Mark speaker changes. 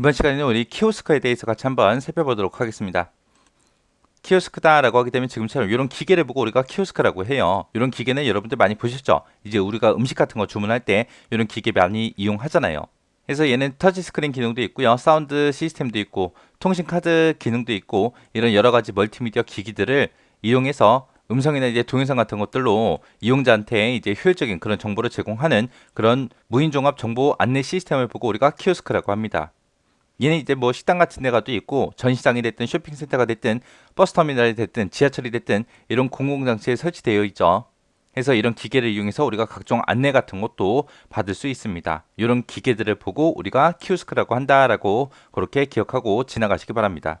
Speaker 1: 이번 시간에는 우리 키오스크에 대해서 같이 한번 살펴보도록 하겠습니다. 키오스크다라고 하게 되면 지금처럼 이런 기계를 보고 우리가 키오스크라고 해요. 이런 기계는 여러분들 많이 보셨죠? 이제 우리가 음식 같은 거 주문할 때 이런 기계 많이 이용하잖아요. 그래서 얘는 터치 스크린 기능도 있고요. 사운드 시스템도 있고 통신 카드 기능도 있고 이런 여러 가지 멀티미디어 기기들을 이용해서 음성이나 이제 동영상 같은 것들로 이용자한테 이제 효율적인 그런 정보를 제공하는 그런 무인 종합 정보 안내 시스템을 보고 우리가 키오스크라고 합니다. 얘는 이제 뭐 식당 같은 데 가도 있고 전시장이 됐든 쇼핑센터가 됐든 버스터미널이 됐든 지하철이 됐든 이런 공공장치에 설치되어 있죠. 그래서 이런 기계를 이용해서 우리가 각종 안내 같은 것도 받을 수 있습니다. 이런 기계들을 보고 우리가 키오스크라고 한다라고 그렇게 기억하고 지나가시기 바랍니다.